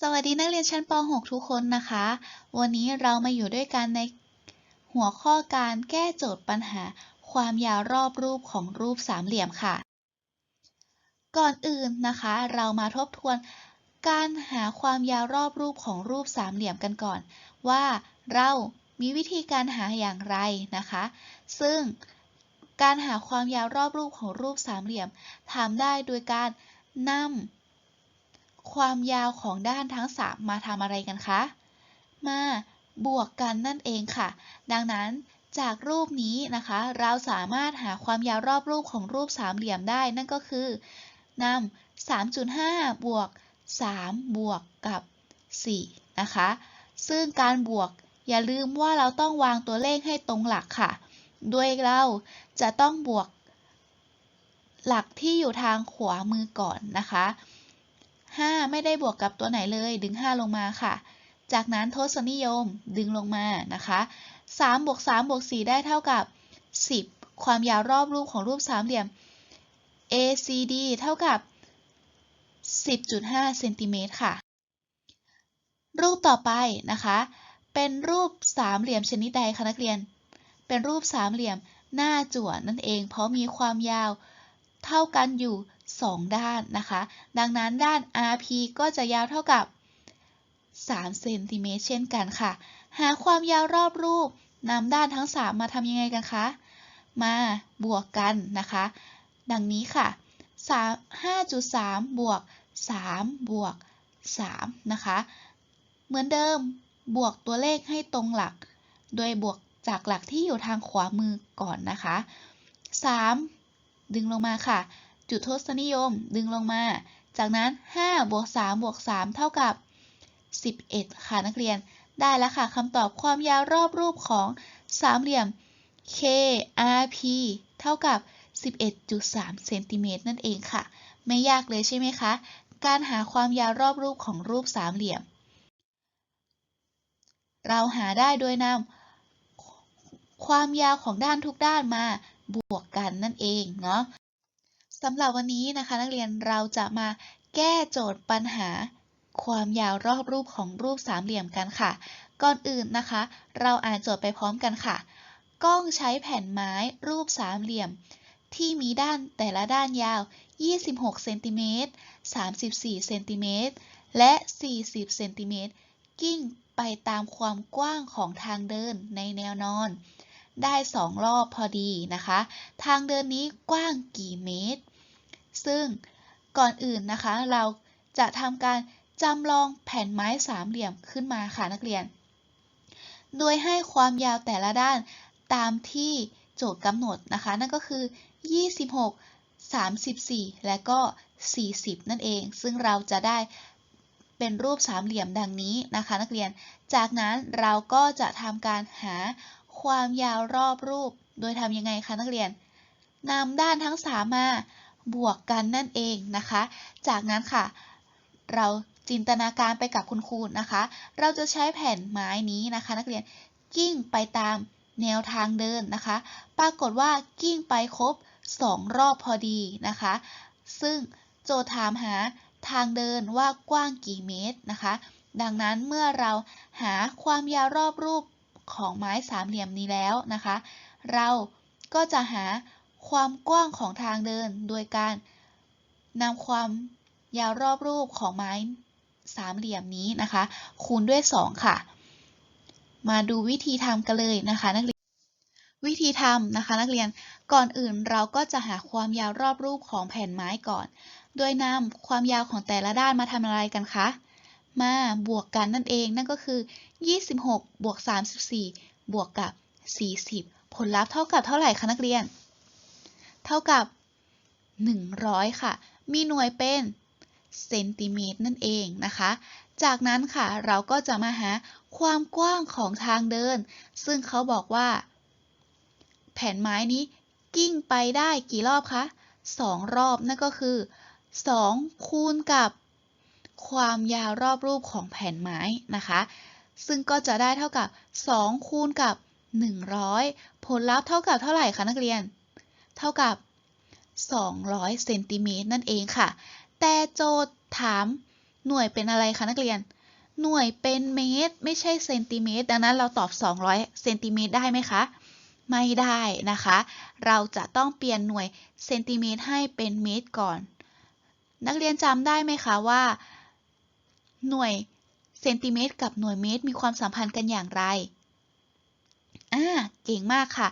สวัสดีนักเรียนชั้นป .6 ทุกคนนะคะ วันนี้เรามาอยู่ด้วยกันในหัวข้อการแก้โจทย์ปัญหา ความยาวรอบรูปของรูปสามเหลี่ยมค่ะ ก่อนอื่นนะคะ เรามาทบทวน การหาความยาวรอบรูปของรูปสามเหลี่ยมกันก่อน ว่าเรามีวิธีการหาอย่างไรนะคะ ซึ่งการหาความยาวรอบรูปของรูปสามเหลี่ยมทำได้โดยการนำ ความยาวของด้านทั้ง 3 มาทำอะไรกันคะ มาบวกกันนั่นเองค่ะ ดังนั้นจากรูปนี้นะคะ เราสามารถหาความยาวรอบรูปของรูปสามเหลี่ยมได้ นั่นก็คือนำ3.5 บวก 3 บวกกับ 4 นะคะ ซึ่งการบวกอย่าลืมว่าเราต้องวางตัวเลขให้ตรงหลักค่ะโดยเราจะต้องบวกหลักที่อยู่ทางขวามือก่อนนะคะ 5 ไม่ได้บวกกับตัวไหนเลย ดึง 5 ลงมาค่ะ จากนั้นทศนิยมดึงลงมานะคะ3บวก3บวก4ได้เท่ากับ 10 ความยาวรอบรูปของรูปสามเหลี่ยม ACD เท่ากับ 10.5เซนติเมตรค่ะ รูปต่อไปนะคะ เป็นรูปสามเหลี่ยมชนิดใดคะนักเรียน เป็นรูปสามเหลี่ยมหน้าจั่วนั่นเอง เพราะมีความยาวเท่ากันอยู่ 2 ด้านนะคะ ดังนั้นด้าน RP ก็จะยาวเท่ากับ 3 เซนติเมตรเช่นกันค่ะ หาความยาวรอบรูปนำด้านทั้ง 3 มาทำยังไงกันคะ มาบวกกันนะคะ ดังนี้ค่ะ 5.3 บวก 3 บวก 3 นะคะ เหมือนเดิมบวกตัวเลขให้ตรงหลัก โดยบวกจากหลักที่อยู่ทางขวามือก่อนนะคะ 3 ดึงลงมาค่ะ จุดทศนิยมดึงลงมา จากนั้น 5 บวก 3 บวก 3 เท่ากับ 11 ค่ะนักเรียน ได้แล้วค่ะคำตอบความยาวรอบรูปของสามเหลี่ยม KRP เท่ากับ 11.3 เซนติเมตรนั่นเองค่ะ ไม่ยากเลยใช่ไหมคะ การหาความยาวรอบรูปของรูปสามเหลี่ยม เราหาได้โดยนำความยาวของด้านทุกด้านมาบวกกันนั่นเองเนาะ สำหรับวันนี้นะคะนักเรียนเราจะมาแก้โจทย์ปัญหา ความยาวรอบรูปของรูปสามเหลี่ยมกันค่ะ ก่อนอื่นนะคะ เราอ่านโจทย์ไปพร้อมกันค่ะ กล้องใช้แผ่นไม้รูปสามเหลี่ยม ที่มีด้านแต่ละด้านยาว 26เซนติเมตร34เซนติเมตรและ 40เซนติเมตรกิ้งไปตามความกว้างของทางเดินในแนวนอนได้สองรอบพอดีนะคะ ทางเดินนี้กว้างกี่เมตร ซึ่งก่อนอื่นนะคะ เราจะทำการจำลองแผ่นไม้สามเหลี่ยมขึ้นมาค่ะนักเรียน โดยให้ความยาวแต่ละด้านตามที่โจทย์กำหนดนะคะ นั่นก็คือ 26 34 และก็ 40 นั่นเอง ซึ่งเราจะได้เป็นรูปสามเหลี่ยมดังนี้นะคะ นักเรียน จากนั้นเราก็จะทำการหาความยาวรอบรูป โดยทำยังไงคะนักเรียนนำด้านทั้ง3มา บวกกันนั่นเองนะคะ จากนั้นค่ะ เราจินตนาการไปกับคุณครูนะคะ เราจะใช้แผ่นไม้นี้นะคะ นักเรียนกิ้งไปตามแนวทางเดินนะคะ ปรากฏว่ากิ้งไปครบ 2 รอบพอดีนะคะ ซึ่งโจทย์ถามหาทางเดินว่ากว้างกี่เมตรนะคะ ดังนั้นเมื่อเราหาความยาวรอบรูปของไม้สามเหลี่ยมนี้แล้วนะคะ เราก็จะหา ความกว้างของทางเดิน โดยการนำความยาวรอบรูปของไม้สามเหลี่ยมนี้นะคะ คูณด้วย 2 ค่ะ มาดูวิธีทำกันเลยนะคะนักเรียนวิธีทำนะคะนักเรียนก่อนอื่นเราก็จะหาความยาวรอบรูปของแผ่นไม้ก่อน โดยนำความยาวของแต่ละด้านมาทำอะไรกันคะ มาบวกกันนั่นเองนั่นก็คือ 26 บวก 34 บวกกับ 40 ผลลัพธ์เท่ากับเท่าไหร่คะนักเรียน เท่ากับ 100 ค่ะ มีหน่วยเป็นเซนติเมตรนั่นเองนะคะ จากนั้นค่ะเราก็จะมาหาความกว้างของทางเดิน ซึ่งเขาบอกว่า แผ่นไม้นี้กิ้งไปได้กี่รอบคะ2รอบนั่นก็คือ 2 คูณกับ ความยาวรอบรูปของแผ่นไม้นะคะ ซึ่งก็จะได้เท่ากับ 2 คูณกับ 100 ผลลัพธ์เท่ากับเท่าไหร่คะนักเรียน เท่ากับ 200เซนติเมตรนั่นเองค่ะ แต่โจทย์ถามหน่วยเป็นอะไรคะนักเรียน หน่วยเป็นเมตร ไม่ใช่เซนติเมตร ดังนั้นเราตอบ 200เซนติเมตรได้ไหมคะ ไม่ได้นะคะ เราจะต้องเปลี่ยนหน่วยเซนติเมตรให้เป็นเมตรก่อน นักเรียนจำได้ไหมคะว่า หน่วยเซนติเมตรกับหน่วยเมตรมีความสัมพันธ์กันอย่างไร อ่า เก่งมากค่ะ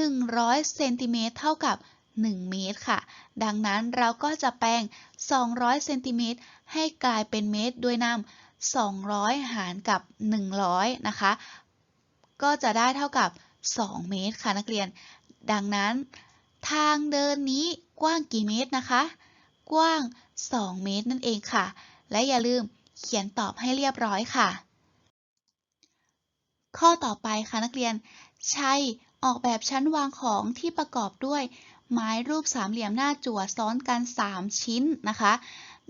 100เซนติเมตรเท่ากับ 1 เมตรค่ะ ดังนั้นเราก็จะแปลง 200เซนติเมตรให้กลายเป็นเมตรโดยนำ200 หารกับ 100 นะคะ ก็จะได้เท่ากับ 2 เมตรค่ะนักเรียน ดังนั้น ทางเดินนี้กว้างกี่เมตรนะคะ กว้าง 2 เมตรนั่นเองค่ะ และอย่าลืมเขียนตอบให้เรียบร้อยค่ะ ข้อต่อไปค่ะนักเรียน ใช้ ออกแบบชั้นวางของที่ประกอบด้วย ไม้รูปสามเหลี่ยมหน้าจั่วซ้อนกัน 3 ชิ้นนะคะ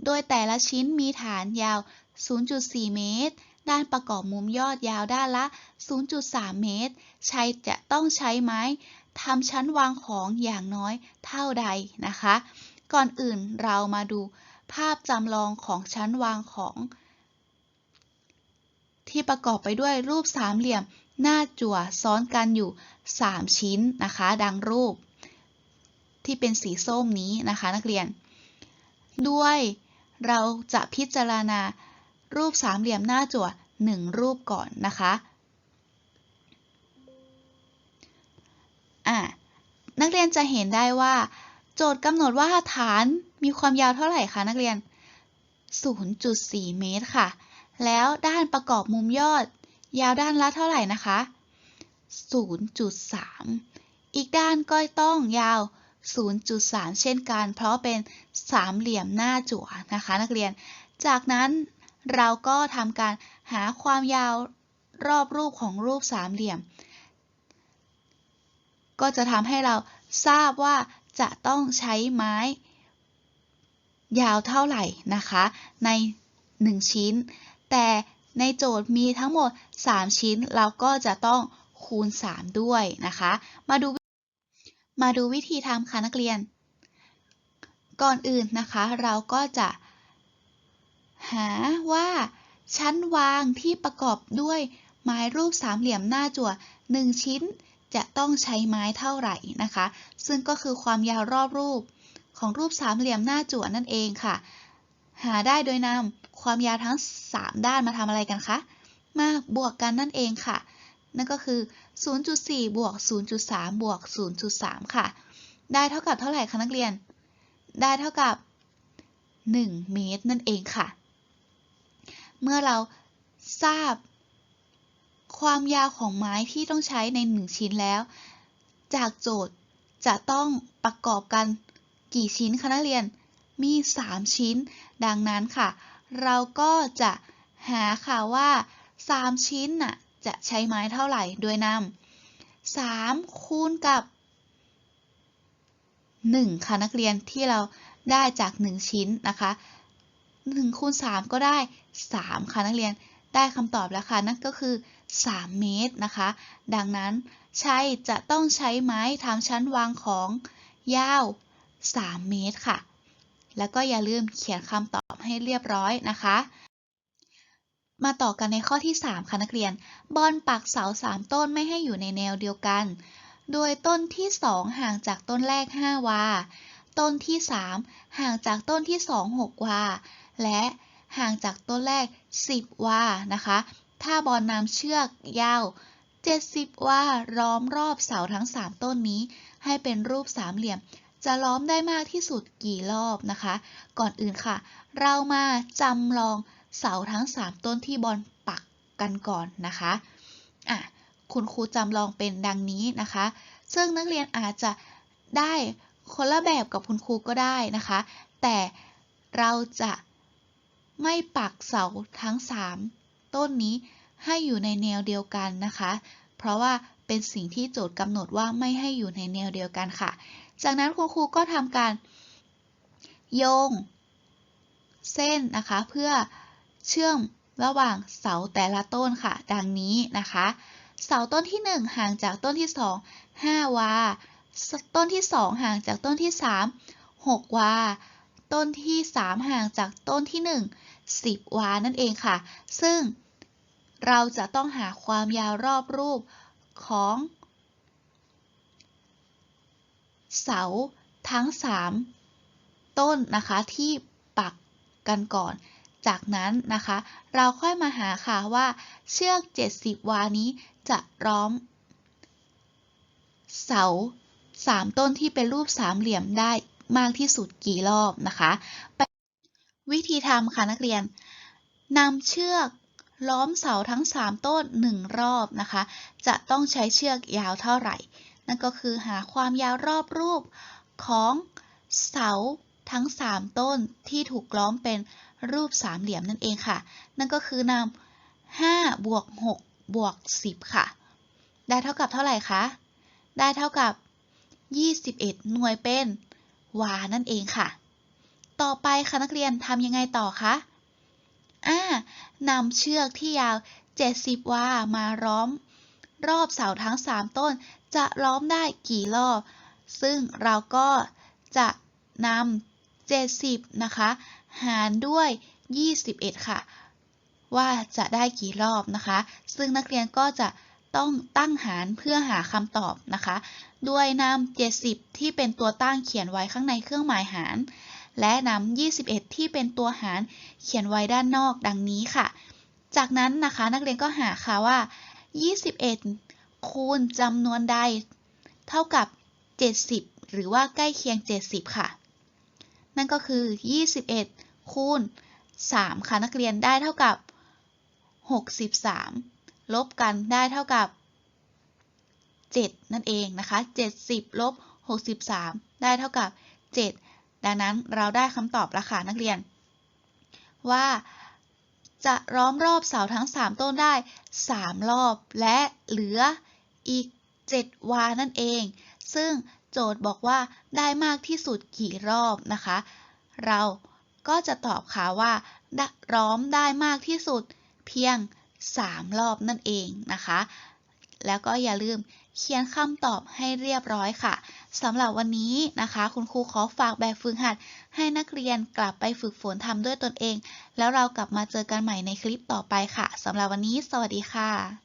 โดยแต่ละชิ้นมีฐานยาว 0.4 เมตร ด้านประกอบมุมยอดยาวด้านละ 0.3 เมตร ใช้จะต้องใช้ไม้ทำชั้นวางของอย่างน้อยเท่าใดนะคะ ก่อนอื่นเรามาดูภาพจำลองของชั้นวางของ ที่ประกอบไปด้วยรูปสามเหลี่ยมหน้าจั่วซ้อนกันอยู่ 3 ชิ้นนะคะ ดังรูป ที่เป็นสีส้มนี้นะคะ นักเรียน ด้วยเราจะพิจารณารูปสามเหลี่ยมหน้าจั่ว 1 รูปก่อนนะคะอะนักเรียนจะเห็นได้ว่า โจทย์กำหนดว่าฐานมีความยาวเท่าไหร่คะนักเรียน 0.4 เมตรค่ะ แล้วด้านประกอบมุมยอด ยาวด้านละเท่าไหร่นะคะ 0.3 อีกด้านก็ต้องยาว 0.3 เช่นกัน เพราะเป็นสามเหลี่ยมหน้าจั่วนะคะ นักเรียน จากนั้นเราก็ทำการหาความยาวรอบรูปของรูปสามเหลี่ยม ก็จะทำให้เราทราบว่าจะต้องใช้ไม้ ยาวเท่าไหร่นะคะ ใน 1 ชิ้น แต่ ในโจทย์มีทั้งหมด 3 ชิ้น เราก็จะต้องคูณ 3 ด้วยนะคะ มาดูมาดูวิธีทำค่ะนักเรียน ก่อนอื่นนะคะ เราก็จะหาว่าชั้นวางที่ประกอบด้วยไม้รูปสามเหลี่ยมหน้าจั่ว 1 ชิ้นจะต้องใช้ไม้เท่าไหร่นะคะ ซึ่งก็คือความยาวรอบรูปของรูปสามเหลี่ยมหน้าจั่วนั่นเองค่ะ หาได้โดยนำความยาวทั้ง 3 ด้านมาทำอะไรกันคะ มาบวกกันนั่นเองค่ะ นั่นก็คือ 0.4 บวก 0.3 บวก 0.3 ค่ะ ได้เท่ากับเท่าไหร่คะนักเรียน ได้เท่ากับ 1 เมตรนั่นเองค่ะ เมื่อเราทราบ ความยาวของไม้ที่ต้องใช้ใน 1 ชิ้นแล้ว จากโจทย์จะต้องประกอบกันกี่ชิ้นคะนักเรียน มี 3 ชิ้น ดังนั้นค่ะ เราก็จะหาค่ะว่า 3 ชิ้นน่ะจะใช้ไม้เท่าไหร่โดยนำ3คูณกับ 1 ค่ะนักเรียนที่เราได้จาก 1 ชิ้นนะคะ1คูณ3ก็ได้ 3 ค่ะนักเรียนได้คำตอบแล้วค่ะนั่นก็คือ 3 เมตรนะคะ ดังนั้นใช้จะต้องใช้ไม้ทำชั้นวางของยาว 3 เมตรค่ะ แล้วก็อย่าลืมเขียนคำตอบ ให้เรียบร้อยนะคะ มาต่อกันในข้อที่ 3 ค่ะนักเรียน บอลปักเสา 3 ต้นไม่ให้อยู่ในแนวเดียวกัน โดยต้นที่ 2 ห่างจากต้นแรก 5 วา ต้นที่ 3 ห่างจากต้นที่ 2 6 วา และห่างจากต้นแรก 10 วา นะคะ ถ้าบอลนำเชือกยาว 70 วาล้อมรอบเสาทั้ง 3 ต้นนี้ ให้เป็นรูปสามเหลี่ยม จะล้อมได้มากที่สุดกี่รอบนะคะ ก่อนอื่นค่ะ เรามาจำลองเสาทั้ง 3 ต้นที่บอลปักกันก่อนนะคะอะคุณครูจำลองเป็นดังนี้นะคะ ซึ่งนักเรียนอาจจะได้คนละแบบกับคุณครูก็ได้นะคะ แต่เราจะไม่ปักเสาทั้ง 3 ต้นนี้ให้อยู่ในแนวเดียวกันนะคะ เพราะว่าเป็นสิ่งที่โจทย์กำหนดว่าไม่ให้อยู่ในแนวเดียวกันค่ะ จากนั้นคุณครูก็ทำการโยงเส้นนะคะ เพื่อเชื่อมระหว่างเสาแต่ละต้นค่ะ ดังนี้นะคะ เสาต้นที่ 1 ห่างจากต้นที่ 2 5 วา ต้นที่ 2 ห่างจากต้นที่ 3 6 วา ต้นที่ 3 ห่างจากต้นที่ 1 10 วา นั่นเองค่ะ ซึ่งเราจะต้องหาความยาวรอบรูปของ เสาทั้ง 3 ต้นนะคะที่ปักกันก่อน จากนั้นนะคะ เราค่อยมาหาค่ะว่าเชือก 70 วานี้จะล้อม เสา 3 ต้นที่เป็นรูปสามเหลี่ยมได้มากที่สุดกี่รอบนะคะวิธีทำค่ะนักเรียนนำเชือกล้อมเสาทั้ง 3 ต้น 1 รอบนะคะ จะต้องใช้เชือกยาวเท่าไหร่ นั่นก็คือหาความยาวรอบรูปของเสาทั้ง 3 ต้นที่ถูกล้อมเป็นรูปสามเหลี่ยมนั่นเองค่ะ นั่นก็คือนำ5บวก6บวก10 ค่ะ ได้เท่ากับเท่าไหร่คะ ได้เท่ากับ 21 หน่วยเป็นวานั่นเองค่ะ ต่อไปค่ะนักเรียนทำยังไงต่อคะอ่านำเชือกที่ยาว 70 วา มาล้อม รอบเสาทั้ง 3 ต้น จะล้อมได้กี่รอบ ซึ่งเราก็จะนำ 70 นะคะ หารด้วย 21 ค่ะ ว่าจะได้กี่รอบนะคะ ซึ่งนักเรียนก็จะต้องตั้งหารเพื่อหาคำตอบนะคะ ด้วยนำ 70 ที่เป็นตัวตั้งเขียนไว้ข้างในเครื่องหมายหาร และนำ 21 ที่เป็นตัวหารเขียนไว้ด้านนอกดังนี้ค่ะ จากนั้นนะคะนักเรียนก็หาค่ะว่า 21 คูณจำนวนใด เท่ากับ 70 หรือว่าใกล้เคียง 70 ค่ะ นั่นก็คือ 21 คูณ 3 ค่ะนักเรียนได้เท่ากับ 63 ลบกันได้เท่ากับ 7 นั่นเองนะคะ 70 ลบ 63 ได้เท่ากับ 7 ดังนั้นเราได้คำตอบแล้วค่ะนักเรียน ว่าจะล้อมรอบเสาทั้ง 3 ต้นได้ 3 รอบและเหลือ อีก 7 วานั่นเอง ซึ่งโจทย์บอกว่าได้มากที่สุดกี่รอบนะคะ เราก็จะตอบค่ะว่าล้อมได้มากที่สุดเพียง 3 รอบนั่นเองนะคะ แล้วก็อย่าลืมเขียนคำตอบให้เรียบร้อยค่ะสำหรับวันนี้นะคะ คุณครูขอฝากแบบฝึกหัด ให้นักเรียนกลับไปฝึกฝนทำด้วยตนเอง แล้วเรากลับมาเจอกันใหม่ในคลิปต่อไปค่ะสำหรับวันนี้ สวัสดีค่ะ